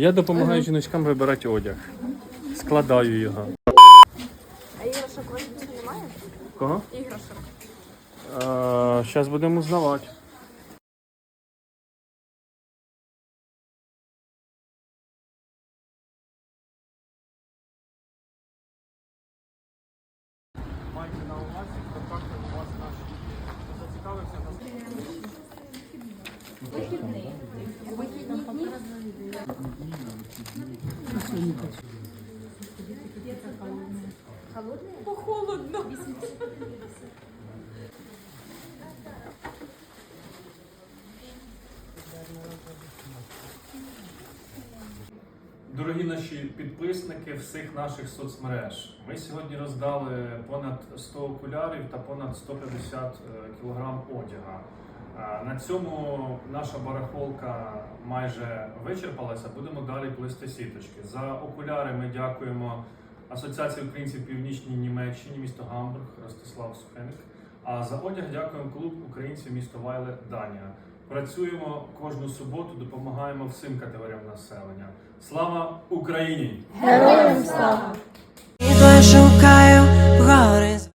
Я допомагаю жіночкам вибирати одяг. Складаю його. А іграшок у вас більше немає? Кого? Іграшок. Зараз будемо узнавати. Майте на увазі, контакти у вас наші є. Хто зацікавився, Холодно. Дорогі наші підписники всіх наших соцмереж, ми сьогодні роздали понад 100 окулярів та понад 150 кг одяга. Е, На цьому наша барахолка майже вичерпалася. Будемо далі плести сіточки. За окуляри ми дякуємо Асоціації українців Північній Німеччині, місто Гамбург, Ростислав Сухеник. А за одяг дякуємо клуб українців місто Вайле Данія. Працюємо кожну суботу, допомагаємо всім категоріям населення. Слава Україні! Героям слава!